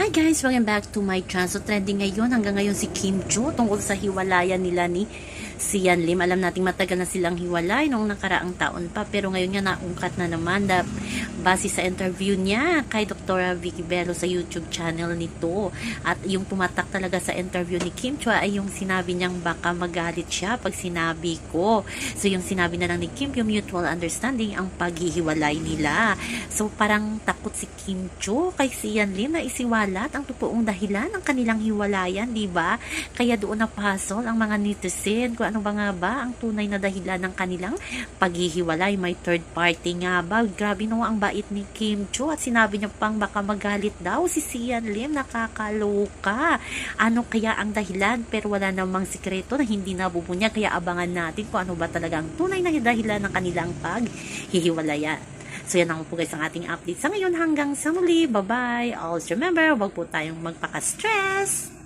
Hi guys! Welcome back to my channel. So trending ngayon, hanggang ngayon si Kim Joo tungkol sa hiwalayan nila ni Sian Lim. Alam nating matagal na silang hiwalay noong nakaraang taon pa. Pero ngayon nga naungkat na naman na base sa interview niya kay Dr. Vicky Bello sa YouTube channel nito. At yung pumatak talaga sa interview ni Kim Chua ay yung sinabi niyang baka magalit siya pag sinabi ko. So yung sinabi na lang ni Kim, yung mutual understanding ang paghihiwalay nila. So parang takot si Kim Cho kay Sian Lim na isiwalat ang totoong dahilan ng kanilang hiwalayan, di ba? Kaya doon napasol ang mga netizen kung ano ba nga ba ang tunay na dahilan ng kanilang paghihiwalay. May third party nga ba? Grabe no ang bait ni Kim Cho at sinabi niya pang baka magalit daw si Sian Lim, nakakaloka. Ano kaya ang dahilan? Pero wala namang sikreto na hindi nabubunya kaya abangan natin kung ano ba talaga ang tunay na dahilan ng kanilang paghihiwalayan. So yan ang po guys ang ating update sa ngayon hanggang sa muli. Bye-bye. Always remember, wag po tayong magpaka-stress.